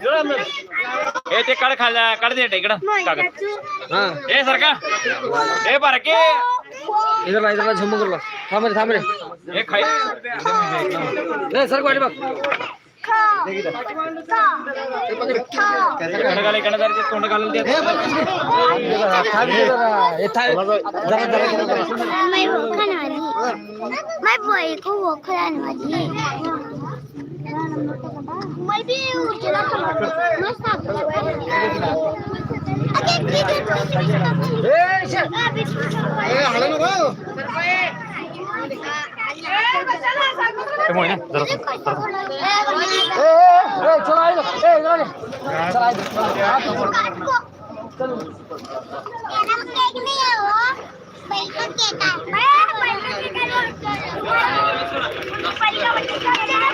हे ते काढ खाल्ला काढ दे इकडं. कागद. हा. ए सरका. ए बारके. इधर ला इधर ला झुंब करू ला थांब रे थांब रे. हे खाई. ए सर वाटी बघ. तोंड घालून दे. थांब रे जरा. हे थांब. जरा जरा जरा. मैं वो खाने वाली मैं बॉय को वो खिलाने वाली मैं भी उजला मैं साथ ए, शे. ते मोय ना जरा ए, ए, ए, चला इधर. ए, इधर आ ले. चला इधर. ए, तो वन होते. सरको बिचारा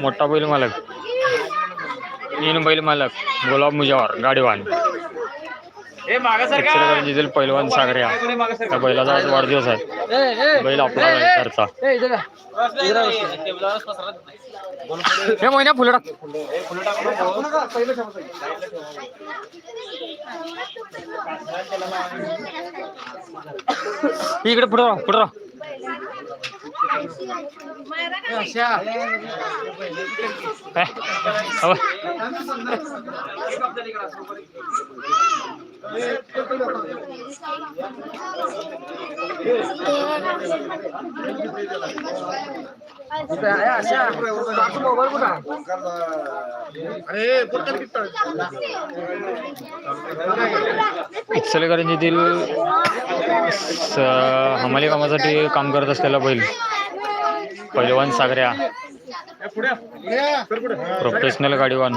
मोठा बैल मालक तीन बैल मालक गुलाब मुजावर गाडीवान पैलवान सागऱ्या त्या बैलाचा आज वाढदिवस आहे. बैल आपला ए, घरचा. ए, इधर आ. हे महिन्या फुलं टाक. इकडे पुढं राह पुढं राह. मोबाईल कुठं? इचलकरंजीतील स- हमाली कामासाठी काम करत असलेला बैल पैलवान सागऱ्या प्रोफेशनल गाडीवान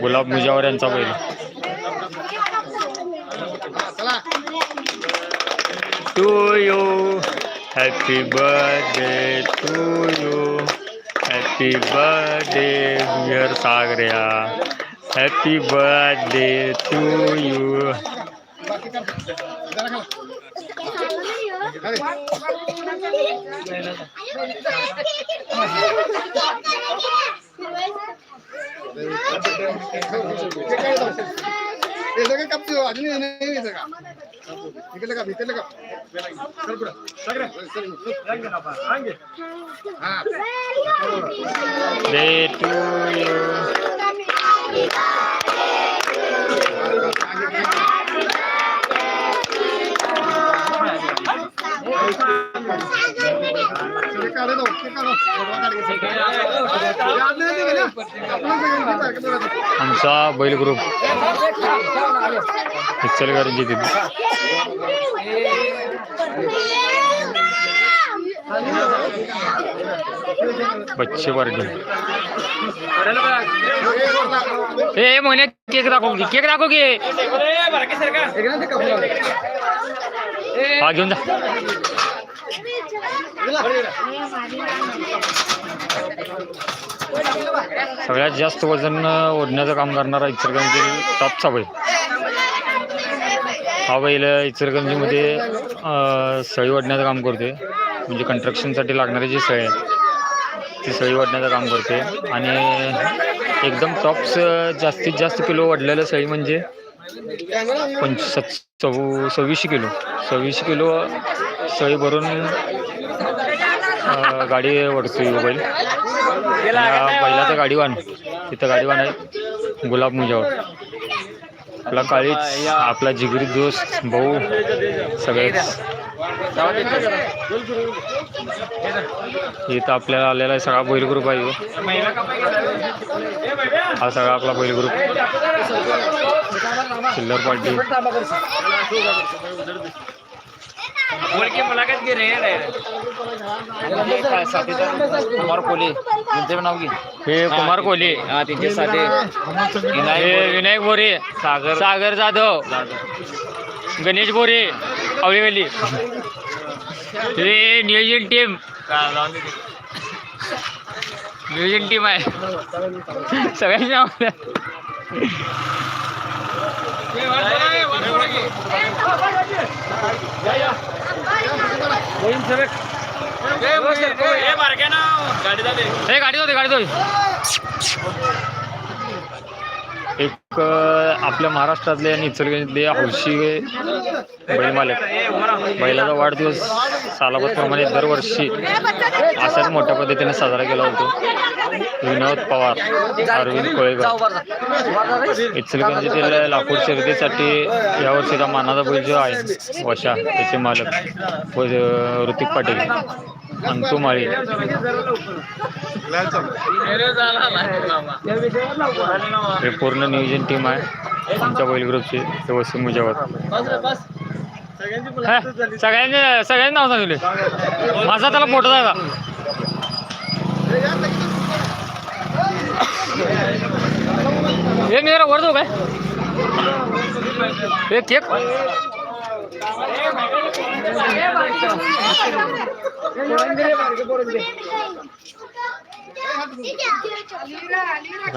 गुलाब मुजावर यांचा बैल to you happy birthday to you happy birthday dear सागऱ्या happy birthday to you day to you आमचा बैल ग्रुप इचलकरंजीतील बच्चे ए मोने केक दाखव की केक दाखव की. हा घेऊन जा. सगळ्यात जास्त वजन ओढण्याचं काम करणारा इचलकरंजी टॉपचा बैल. हा बैल इचलकरंजीमध्ये सळी ओढण्याचं काम करते म्हणजे कंस्ट्रक्शनसाठी लागणारी जी सळी आहे ती सळी ओढण्याचं काम करते आणि एकदम टॉप्स जास्तीत जास्त किलो ओढलेलं सळी म्हणजे पंच सत चौ सव्वीसशे किलो. सव्वीसशे किलो सळी भरून गाडी ओढतो बैल. पहिला तर गाडीवान तिथं गाडीवान आहे गुलाब मुजावर. आपला काळीच आपला जिगरी दोस्त भाऊ सगळेच. इथं आपल्याला आलेला आहे सगळा बैल ग्रुप आहे. हा. सगळा आपला बैल ग्रुप चिल्लर पार्टी. बोल की मुलाखत घे रे कुमार कोले त्यांचे नाव घे. हे कुमार कोहली. हा त्यांचे साधे हे विनायक बोरे. सागर सागर जाधव. गणेश बोरे. आवळी गल्ली हे नियोजन टीम नियोजन टीम आहे. सगळ्यांची नाव गाडी झाली ए गाडी होते गाडी होते आपल्या महाराष्ट्रातले आणि इचलगंजले हौशी बैल मालक बैलाचा वाढदिवस सालाबादप्रमाणे दरवर्षी असाच मोठ्या पद्धतीने साजरा केला होतो विनोद पवार अरविंद कोळेकर इचलगंजीतील लाकूड शर्यतीसाठी यावर्षीचा मानाचा बैल जो आहे वशा त्याचे मालक ऋतिक पाटील. अंकू माळी हे पूर्ण नियोजन टीम आहे. आमच्या बैल ग्रुपची ते वसीम मुजावर. सगळ्यांचे सगळ्यांनी नाव सांगितले माझा त्याला मोठा झाला हे मी जरा वर जाऊ काय? हे केक?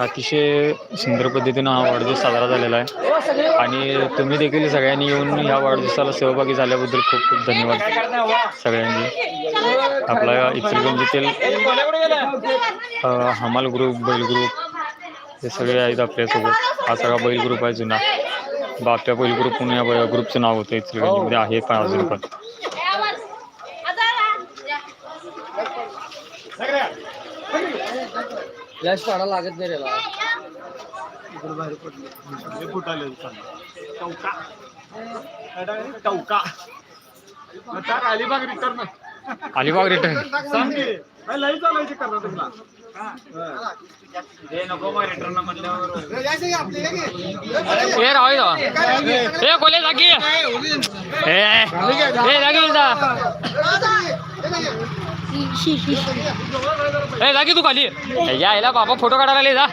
अतिशय सुंदर पद्धतीनं हा वाढदिवस साजरा झालेला आहे. आणि तुम्ही देखील सगळ्यांनी येऊन ह्या वाढदिवसाला सहभागी झाल्याबद्दल खूप खूप धन्यवाद सगळ्यांनी. आपला इचलगंजीतील हमाल ग्रुप बैल ग्रुप हे सगळे आहेत आपल्यासोबत. हा सगळा बैल ग्रुप आहे जुना. बाप्या बैल ग्रुप म्हणून या ग्रुपचं नाव होतं इचलगंजीमध्ये आहे पण अजून पण. यश पाडा लागत नाही रेला अलिबाग रिटर्न हे मग रिटर्न ए राव जावा कोले जागी. ए जागी ए जागी तू खाली. यायला बाबा फोटो काढायला जा.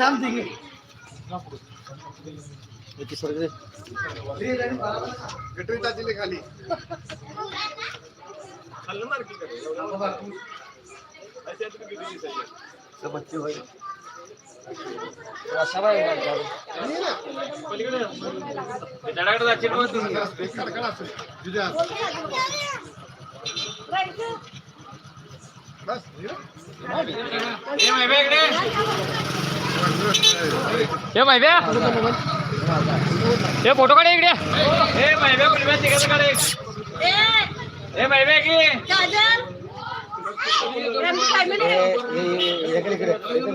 थांब जाशील मग तुम्ही हे इकडे हे माहिती हे फोटो काढ इकडे. हे माहिती कुलब्या तिकडे काढे हे माहिती की?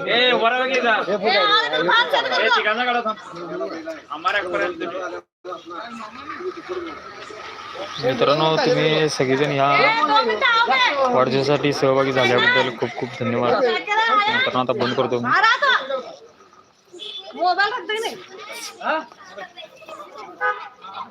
हे वर वगैरे जा. हे तिघांना काढा थांब. आम्हाला मित्रांनो तुम्ही सगळेजण ह्या वाढदिवसासाठी सहभागी झाल्याबद्दल खूप खूप धन्यवाद. मित्रांनो आता बंद करतो. મોબાઈલ રાખ દે હા?